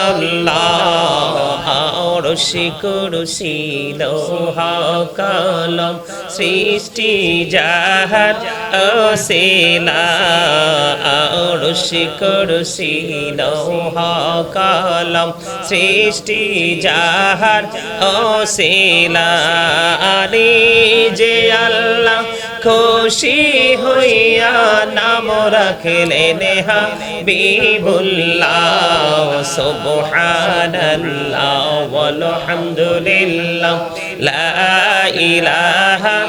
আল্লাহ রশি করুশি লোহা কলম সৃষ্টি জাহার অসিলা রশি কুরসি লোহা কলম সৃষ্টি জাহার অসিলা যে আল্লাহ খুশি হইয়া নাম রাখলেন হাবিবুল্লাহ, সুবহানাল্লাহ walhamdulillah la ilaha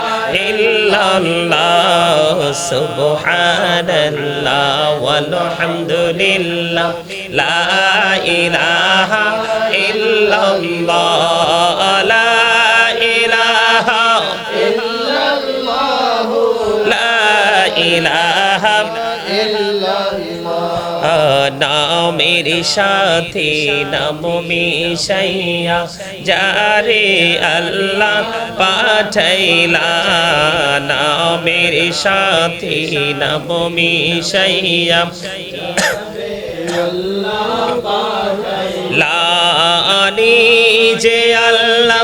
la ilaha illallah la নামের সাথে নাম মিশাইয়া যারে আল্লাহ পাঠাইলা নামের সাথে নাম মিশাইয়া লানি যে আল্লাহ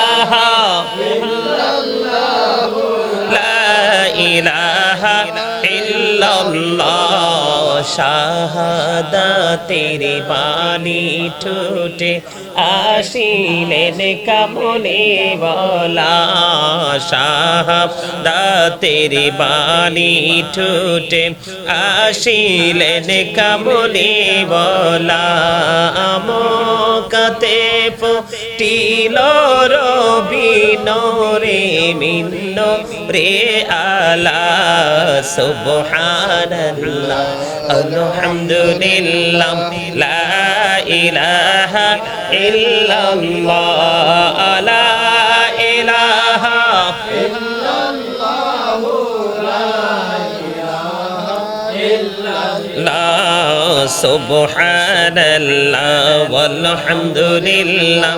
শাহাদাতের বাণী ঠোঁটে আসিলেন কামনে বলা শাহাদাতের বাণী ঠোঁটে আসিলেন কামনে বলা আমকাতে মিটিল রবিন রে মিন্ন রে আলা, সুবহানাল্লাহ, আলহামদুলিল্লাহ, লা ইলাহা ইল্লাল্লাহ, লা ইলাহা সুবহানাল্লাহ, ওয়ালহামদুলিল্লাহ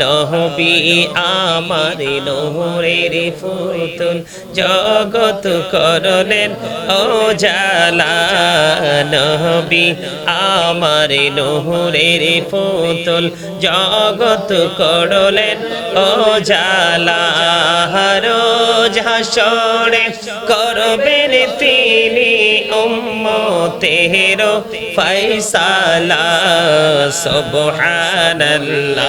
নহবি আমার নহরের ফুতুল জগত করলেন ও জালা নহবি আমার নহরের ফুতুল জগত করলেন ও জালা রোজ হাসরে করবেন তিনি উম্মতের ফয়সালা। সুবহানাল্লাহ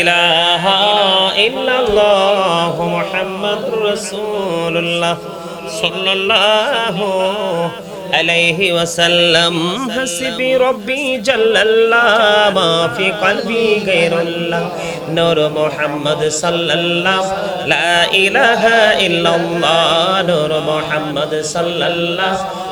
ইলাহা ইল্লাল্লাহ মুহাম্মাদুর রাসূলুল্লাহ সাল্লাল্লাহু আলাইহি ওয়াসাল্লাম। হাসবি রব্বি জাল্লাল্লাহ মা ফি কলবি গায়রুল্লাহ। নূর মুহাম্মদ সাল্লাল্লাহ, লা ইলাহা ইল্লাল্লাহ, নূর মুহাম্মদ সাল্লাল্লাহ।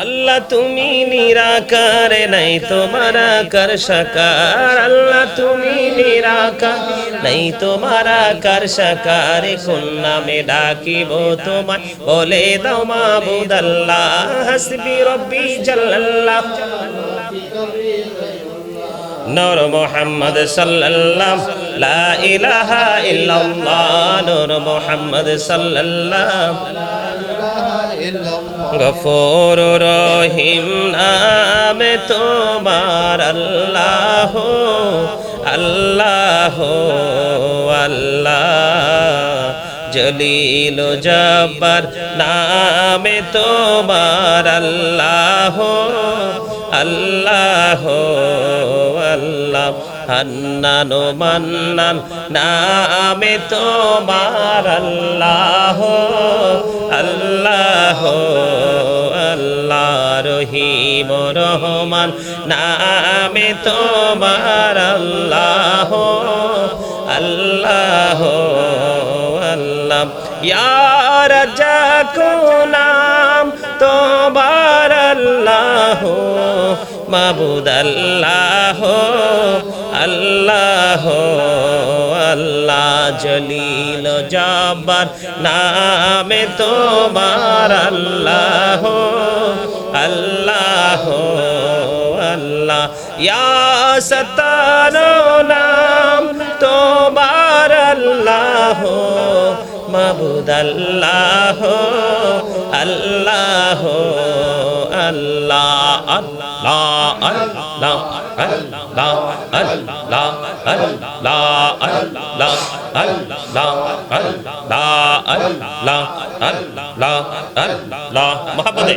আল্লাহ তুমি নিরাকার নাই তোমার কর সকার। আল্লাহ তুমি নিরাকার নাই তোমার কর সকার। কোন নামে ডাকিব তোমায়? বলে দাও মাবুদ আল্লাহ হাসবি রব্বি জাল্লাল্লাহ। নূর মোহাম্মদ সাল্লাল্লাহ লা ইলাহা ইল্লাল্লাহ। নূর মোহাম্মদ সাল্লাল্লাহ। গফর রহিম নামে তোমার আল্লাহ আল্লাহ আল্লাহ। জলিল জব্বার নামে তোমার আল্লাহ আল্লাহ আল্লাহ। হান্নান মান্নান, নামে তোমার আল্লাহ আল্লাহ আল্লাহ রহিম রহমান, নামে তোমার আল্লাহ আল্লাহ আল্লাহ। ইয়ার যাকো নাম তোমার আল্লাহ মাবুদ আল্লাহ আল্লাহ আল্লাহ জলিল জব্বার নামে তোমার আল্লাহ আল্লাহ আল্লাহ। ইয়া সতানো নাম তোমার আল্লাহ মাবুদ আল্লাহ আল্লাহ আল্লাহ আল্লাহ আল্লাহ আল্লাহ আল্লাহ আল্লাহ আল্লাহ আল্লাহ আল্লাহ আল্লাহ আল্লাহ আল্লাহ মহাপদে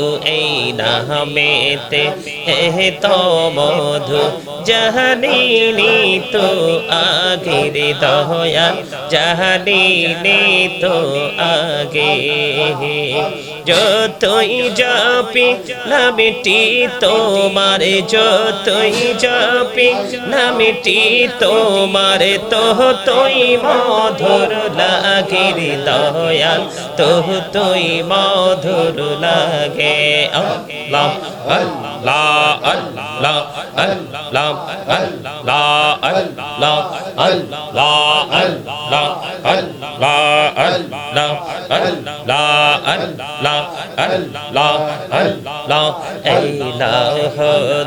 এই নামেতে এ তো মধু জাহানিনি তো আগের দয়া জাহানিনি তো আগে যতই জপি নামিটি তোমার, যতই জপি নামিটি তোমার তোহ তই মধুর লাগির দয়াল তোহ তই মধুর লাগে। আল্লাহ আল্লাহ আল্লাহ আল্লাহ আল্লাহ আল্লাহ আল্লাহ আল্লাহ আল্লাহ আল্লাহ আল্লাহ আল্লাহ আল্লাহ আল্লাহ এলাহ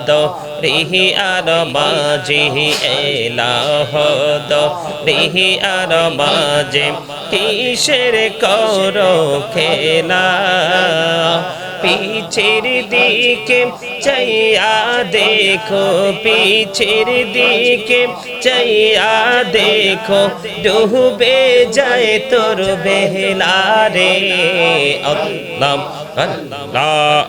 দো রিহি আর মাঝি এলাহ দো রিহি আর মাঝে কিসের করো খেলা পিছের দিকে চাইয়া দেখো পিছের দিকে চাইয়া দেখো ডুবে যায় তোর বেহলা রে আল্লাহ আল্লাহ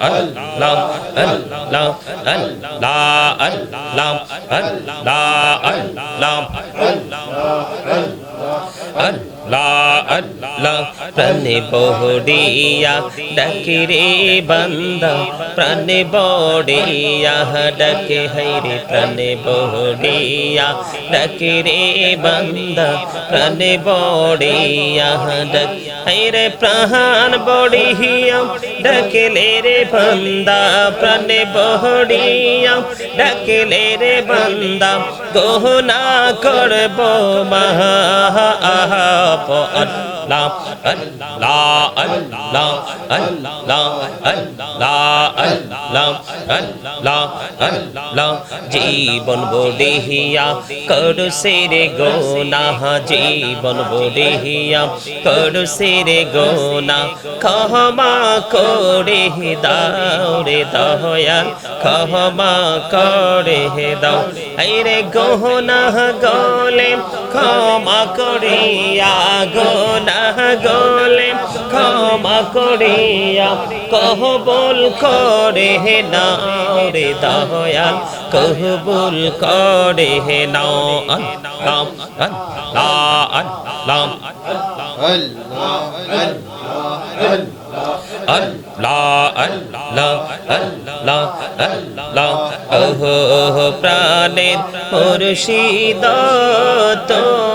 আল্লাহ আল্লাহ আল্লাহ আল্লাহ আল্লাহ আল্লাহ আল্লাহ আল্লাহ প্রাণে বহরিয়া, ডাকে রে বান্দা, প্রাণে বড়িয়া ডাকে হাইরে প্রাণে বহরিয়া, ডাকে রে বান্দা, প্রাণে বড়িয়া ডাক হাইরে প্রাণ বড়িয়া ডাকলে রে বান্দা, প্রাণে বহরিয়া ডাকলে রে বান্দা গহনা করব মহা আহাপ আল্লাহ আল্লাহ আল্লাহ আল্লাহ আল্লাহ আল্লাহ আল্লাহ আল্লাহ জীবন বদেহিয়া করু সেরে গোনা জীবন বদেহিয়া করু সেরে গোনা ক্ষমা করে দাও রে দয়া ক্ষমা করে দাও আরে গহনা গলে ক্ষমা করিয়া গোনা গলে ক্ষমা করিয়া কহবুল করে নাও রে দয়াল কহবুল করে নাও আল্লাহ আল্লাহ আল্লাহ আল্লাহ আল্লাহ প্রাণের মুর্শিদ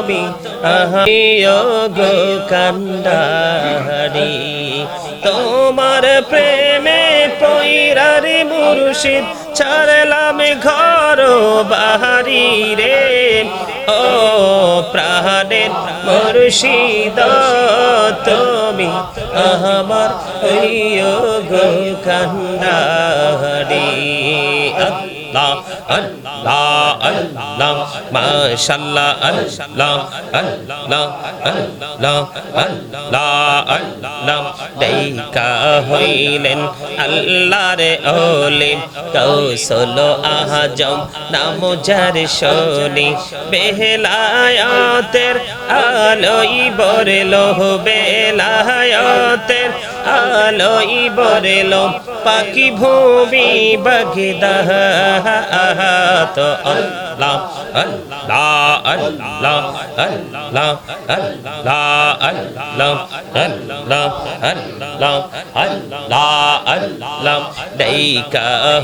তুমি গো কান্ডারি তোমার প্রেমে পৈরারে মুর্শিদ, ছাড়লাম ঘর বাহারি রে। ও প্রাণের মুর্শিদ, তুমি আমার গো কান্ডারি আল্লাহ আল্লাহ আল্লাহ মাশাল্লাহ আল্লাহ আল্লাহ আল্লাহ আল্লাহ আল্লাহ দেইকা হইলেন আল্লাহর ওলে কৌশল আজম নাম যার শনি বেহলায়াতের আলোই বরলো বেলায়াতের আলোই বরেলো পাখি ভূমি বগিদাহ তো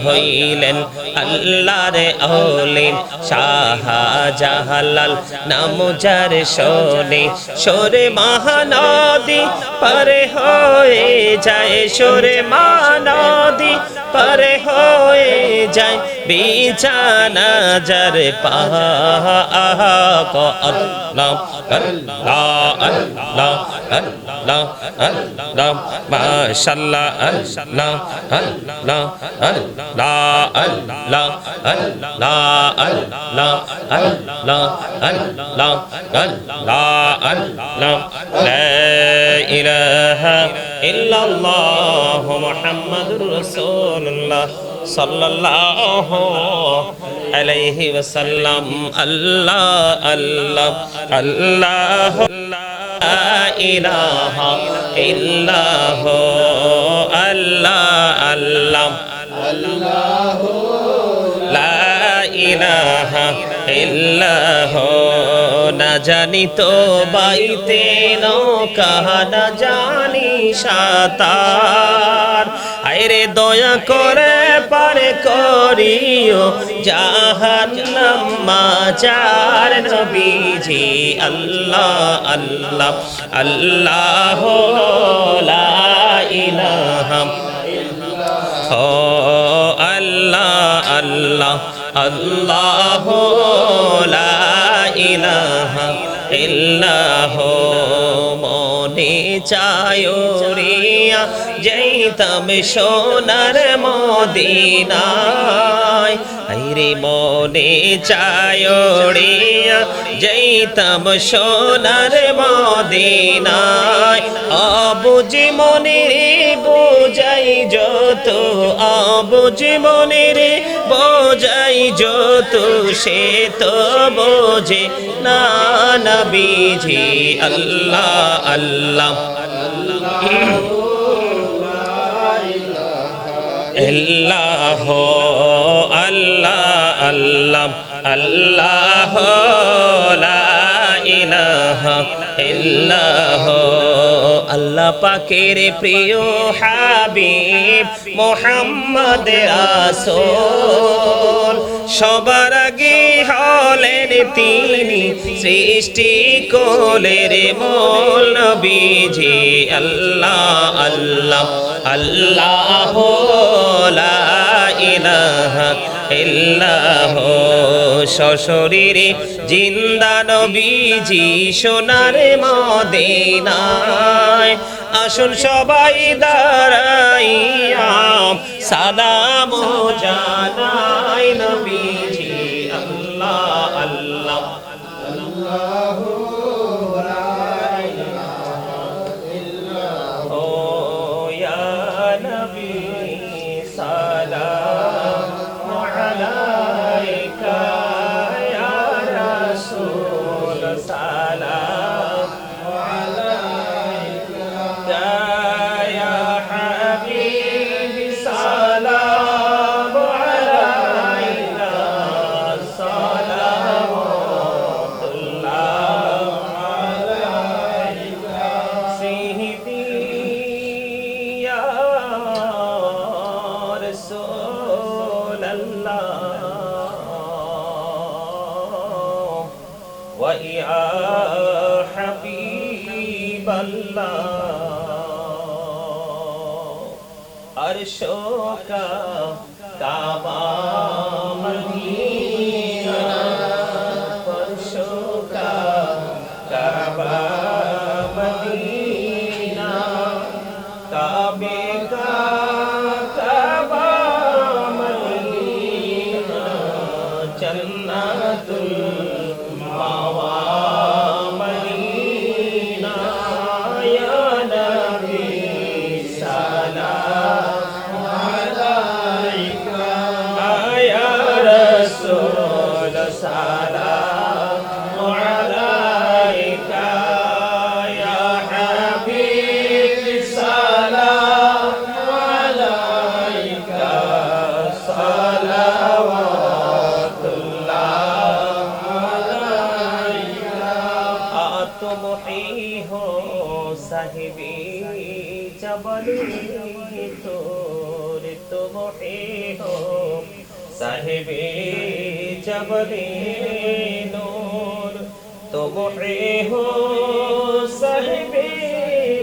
হইলেন আল্লাহর হলেন শাহজাহালাল নাম যার শোনে সোরে মহানদী পরে হয়ে যায় সোরে মহানদী পরে হয়ে যায় বিছানা যার ক আল্লাহ আল্লাহ আল্লাহ আল্লাহ আল্লাহ মাশাল্লাহ আল্লাহ আল্লাহ আল্লাহ আল্লাহ আল্লাহ আল্লাহ আল্লাহ লা ইলাহা ইল্লাল্লাহ মুহাম্মাদুর রাসূলুল্লাহ সাল্লাল্লাহু আলাইহি ওয়াসাল্লাম আল্লাহ আল্লাহ আল্লাহ লা ইলাহা ইল্লাহ আল্লাহ আল্লাহ লা ইলাহা ইল্লাহ, না জানি তো বাইতে নৌকা, না জানি সাঁতার। আইরে দয়া করে পারে করিও, জাহান্নাম মাজার নবীজি, আল্লাহ আল্লাহ আল্লাহ, লা ইলাহা। ও আল্লাহ আল্লাহ আল্লাহ লা ইলাহা ইল্লাহ মনে চায়ো রিয়া যাইতাম সোনার মদিনায়। আইরে মনে চায়ো রিয়া যাইতাম সোনার মদিনায়। অবুঝি মনের বোঝাই যত অবুঝি মনের বোঝাই যত, সে তো বোঝে না নবীজি আল্লাহ আল্লাহ আল্লাহ। আল্লাহ আল্লাহ আল্লাহ লা ইলাহা ইল্লাহ। আল্লাহ পাকের প্রিয় হাবিব মোহাম্মদ রাসূল। সবার আগে হলেন তিনি সৃষ্টি কোলের মূল নবীজি। আল্লাহ আল্লাহ আল্লাহ লা ইলাহা ইল্লাহ। সশরীরে জিন্দা নবীজি সোনার মদিনায়। আসুন সবাই দাঁড়াইয়া, সালাম জানাই নবীজি روحے ہو صاحب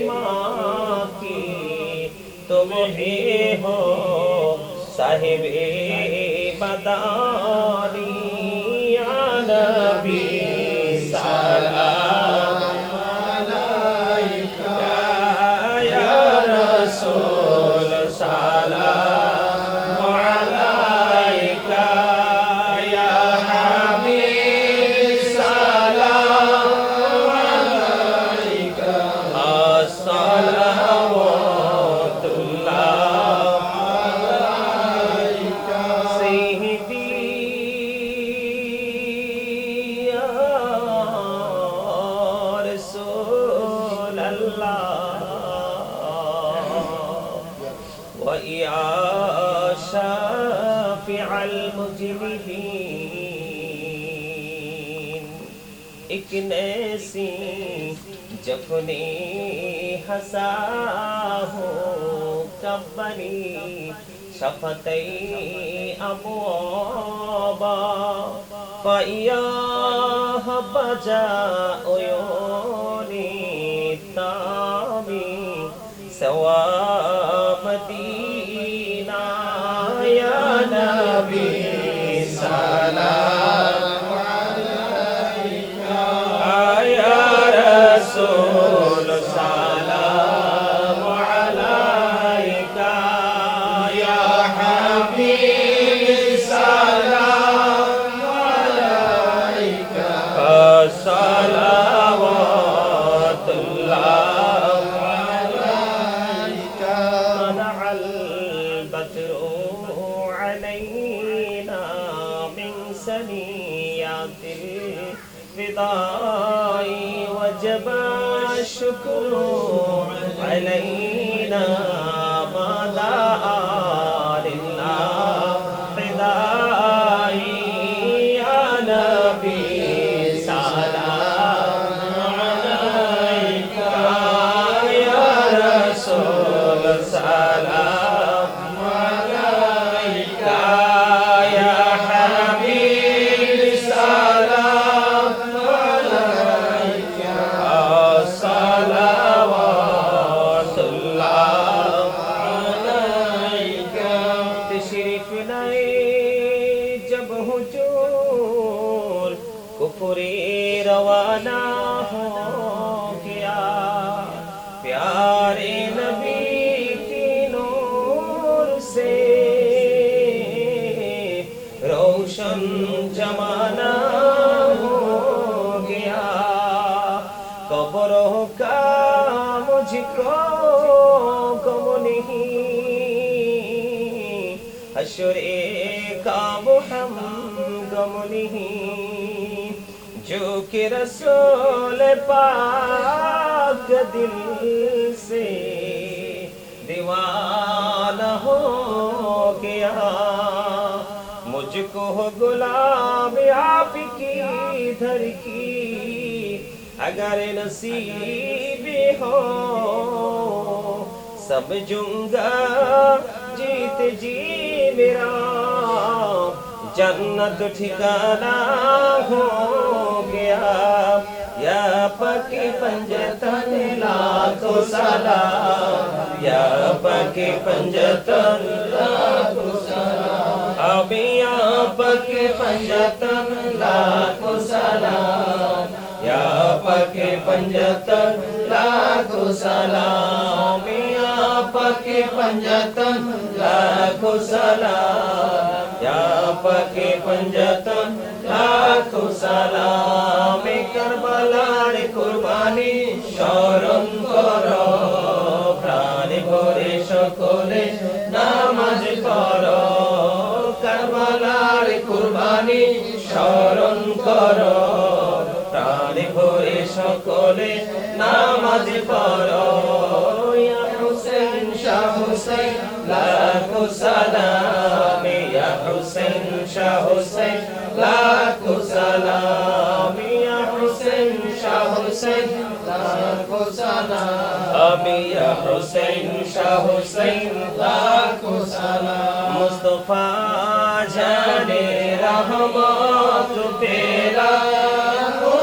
ماں کی تم ہی ہو صاحب بداری الله ويا شافع المجرمين اكنسي جفني حساه كبري شفتي أبوابا فإياه بجاء يوم سوى مدينة يا نبي سلام حشر کا محمد نہیں، جو کہ رسول پاک دل سے دیوان ہو گیا۔ مجھ کو گلاب آپ کی دھر کی، اگر نصیب ہو، سب جوں گا جیت جی۔ میرا جنت ٹھکانا ہو گیا۔ یا پکی پنجتن لاکھوں سالا یا پکی پنجتن لاکھوں سالا اب یا پکی پنجتن لاکھوں سالا یا پکی پنجتن لاکھوں سالا পাকে পঞ্জতন লাখো সালাম পঞ্জতন লাখো সালামে করবালার কুরবানি সরম কর প্রাণ ভরে সকলে নামাজ পড় করবালার কুরবানি স্মরণ কর প্রাণ ভরে সকলে নামাজ পড় সালাম, ইয়া হুসেন শাহ হুসেন লাখো সালাম, ইয়া হুসেন শাহ হুসেন লাখো সালাম, ইয়া হুসেন শাহ হুসেন লাখো সালাম। মুস্তাফা জানে রহমত পেলা ও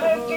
Hallelujah.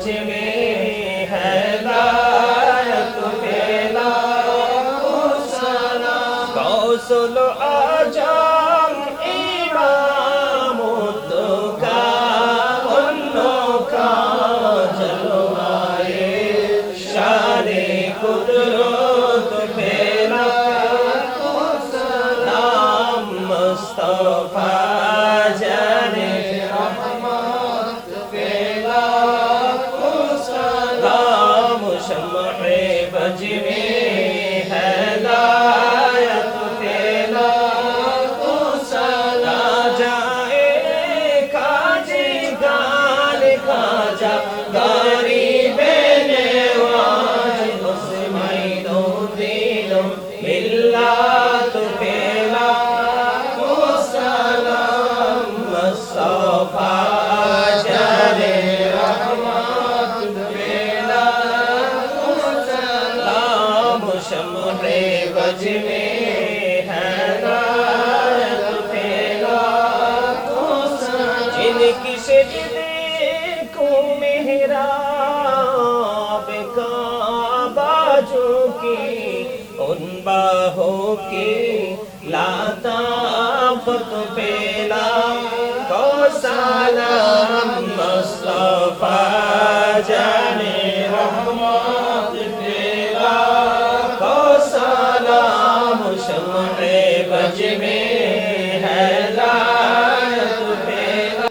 مجھ میں ہے لایت پیدا سنا کوسل آ جا